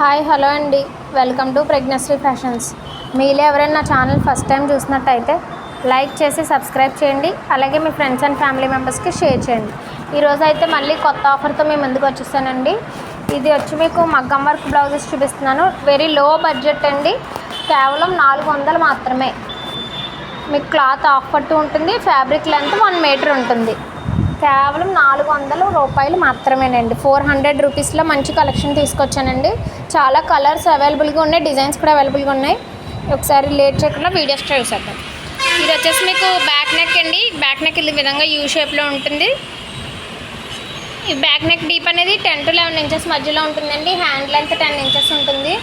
Hi hello అండి. Welcome to pregnancy fashions. మీలో ఎవరైనా నా ఛానల్ ఫస్ట్ టైం చూసినట్టయితే లైక్ చేసి సబ్స్క్రైబ్ చేయండి. అలాగే మీ ఫ్రెండ్స్ అండ్ ఫ్యామిలీ మెంబర్స్కి షేర్ చేయండి. ఈరోజు అయితే మళ్ళీ కొత్త ఆఫర్తో మేము ముందుకు వచ్చేసానండి. ఇది వచ్చి మీకు మగ్గం వర్క్ బ్లౌజెస్ చూపిస్తున్నాను. వెరీ లో బడ్జెట్ అండి. కేవలం నాలుగు వందలు మాత్రమే. మీకు క్లాత్ ఆఫ్ పట్టు ఉంటుంది ఫ్యాబ్రిక్ లెంత్ వన్ మీటర్ ఉంటుంది. కేవలం నాలుగు వందల రూపాయలు మాత్రమేనండి. ఫోర్ హండ్రెడ్ రూపీస్లో మంచి కలెక్షన్ తీసుకొచ్చానండి. చాలా కలర్స్ అవైలబుల్గా ఉన్నాయి డిజైన్స్ కూడా అవైలబుల్గా ఉన్నాయి. ఒకసారి లేట్ చేయకుండా వీడియోస్ చూసేద్దాం. ఇది వచ్చేసి మీకు బ్యాక్ నెక్ అండి. బ్యాక్ నెక్ ఈ విధంగా యూ షేప్లో ఉంటుంది. ఈ బ్యాక్ నెక్ డీప్ అనేది టెన్ టు లెవెన్ ఇంచెస్ మధ్యలో ఉంటుందండి. హ్యాండ్ లెంత్ టెన్ ఇంచెస్ ఉంటుంది.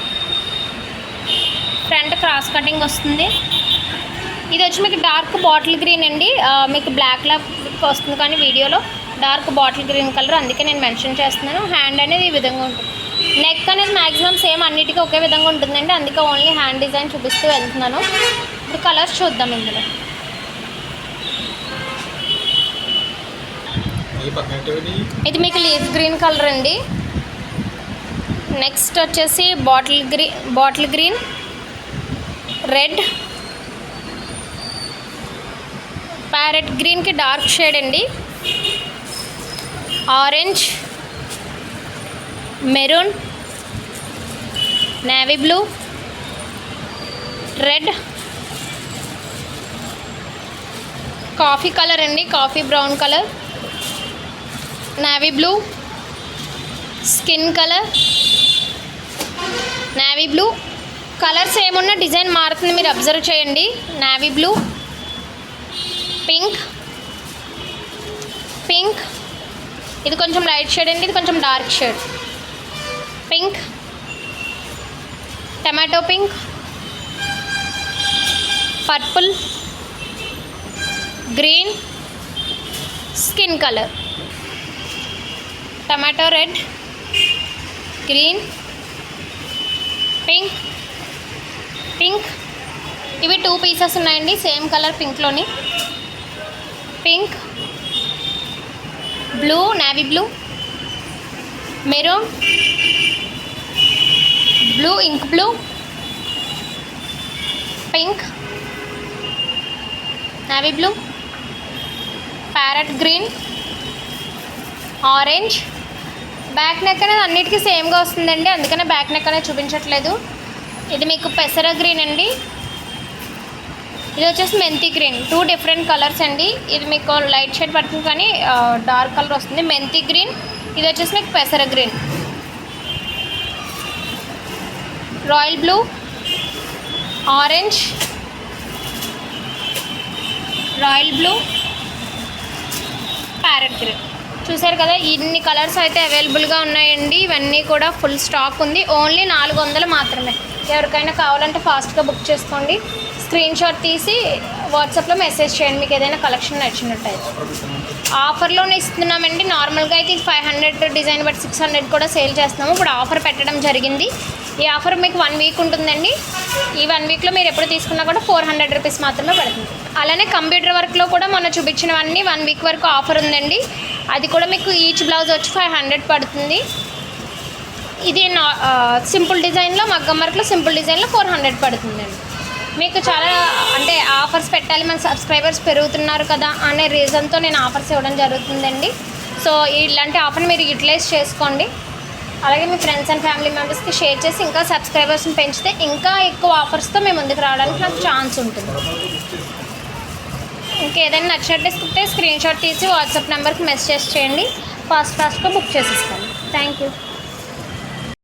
ఫ్రంట్ క్రాస్ కటింగ్ వస్తుంది. ఇది వచ్చి మీకు డార్క్ బాటిల్ గ్రీన్ అండి. మీకు బ్లాక్లో బ్లాక్లా వస్తుంది కానీ వీడియోలో డార్క్ బాటిల్ గ్రీన్ కలర్ అందుకే నేను మెన్షన్ చేస్తున్నాను. హ్యాండ్ అనేది ఈ విధంగా ఉంటుంది. నెక్ అనేది మ్యాక్సిమం సేమ్ అన్నిటికీ ఒకే విధంగా ఉంటుందండి. అందుకే ఓన్లీ హ్యాండ్ డిజైన్ చూపిస్తూ వెళ్తున్నాను. ఇప్పుడు కలర్స్ చూద్దాం ఇందులో. ఇది మీకు లీఫ్ గ్రీన్ కలర్ అండి. నెక్స్ట్ వచ్చేసి bottle green bottle green red parrot గ్రీన్కి డార్క్ షేడ్ అండి. Orange maroon navy blue red. Coffee colour అండి coffee brown colour. Navy blue skin colour. Navy blue. Colours ఏమున్నా డిజైన్ మారుతుంది మీరు అబ్జర్వ్ చేయండి. Navy blue. Pink. Pink. ఇది కొంచెం light shade అండి ఇది కొంచెం dark shade. Pink. Tomato pink. Purple. Green. Skin colour. Tomato red. Green. Pink. Pink. ఇవి టూ పీసెస్ ఉన్నాయండి same colour పింక్లోని. Pink blue navy blue maroon blue ink blue pink navy blue parrot green orange back neck అనేది అన్నిటికీ సేమ్గా వస్తుందండి అందుకనే back neck అనేది చూపించట్లేదు. ఇది మీకు పెసర గ్రీన్ అండి. ఇది వచ్చేసి మెంతి గ్రీన్. టూ డిఫరెంట్ కలర్స్ అండి. ఇది మీకు లైట్ షేడ్ పడుతుంది కానీ డార్క్ కలర్ వస్తుంది. మెంతి గ్రీన్. ఇది వచ్చేసి మీకు పెసర green. Royal blue orange royal blue parrot green చూసారు కదా ఇన్ని కలర్స్ అయితే అవైలబుల్గా ఉన్నాయండి. ఇవన్నీ కూడా ఫుల్ స్టాక్ ఉంది. ఓన్లీ నాలుగు వందలు మాత్రమే. ఎవరికైనా కావాలంటే ఫాస్ట్గా బుక్ చేసుకోండి. స్క్రీన్ షాట్ తీసి వాట్సాప్లో మెసేజ్ చేయండి. మీకు ఏదైనా కలెక్షన్ నచ్చినట్టయితే. ఆఫర్లోనే ఇస్తున్నామండి. నార్మల్గా అయితే ఇది ఫైవ్ హండ్రెడ్ డిజైన్ బట్టి సిక్స్ హండ్రెడ్ కూడా సేల్ చేస్తున్నాము. ఇప్పుడు ఆఫర్ పెట్టడం జరిగింది. ఈ ఆఫర్ మీకు వన్ వీక్ ఉంటుందండి. ఈ వన్ వీక్లో మీరు ఎప్పుడు తీసుకున్నా కూడా ఫోర్ హండ్రెడ్ రూపీస్ మాత్రమే పడుతుంది. అలానే కంప్యూటర్ వర్క్లో కూడా మొన్న చూపించినవన్నీ వన్ వీక్ వరకు ఆఫర్ ఉందండి. అది కూడా మీకు ఈచ్ బ్లౌజ్ వచ్చి ఫైవ్ హండ్రెడ్ పడుతుంది. ఇది నా సింపుల్ డిజైన్లో మగ్గం వర్క్లో సింపుల్ డిజైన్లో ఫోర్ హండ్రెడ్ పడుతుందండి. మీకు చాలా అంటే ఆఫర్స్ పెట్టాలి మన సబ్స్క్రైబర్స్ పెరుగుతున్నారు కదా అనే రీజన్తో నేను ఆఫర్స్ ఇవ్వడం జరుగుతుందండి. సో ఇలాంటి ఆఫర్ని మీరు యూటిలైజ్ చేసుకోండి. అలాగే మీ ఫ్రెండ్స్ అండ్ ఫ్యామిలీ మెంబర్స్కి షేర్ చేసి ఇంకా సబ్స్క్రైబర్స్ని పెంచితే ఇంకా ఎక్కువ ఆఫర్స్తో మేము ముందుకు రావడానికి నాకు ఛాన్స్ ఉంటుంది. ఇంకేదైనా నచ్చినట్టు స్క్రీన్ షాట్ తీసి వాట్సాప్ నెంబర్కి మెసేజ్ చేయండి. ఫాస్ట్ ఫాస్ట్గా బుక్ చేసిస్తాను థ్యాంక్ యూ.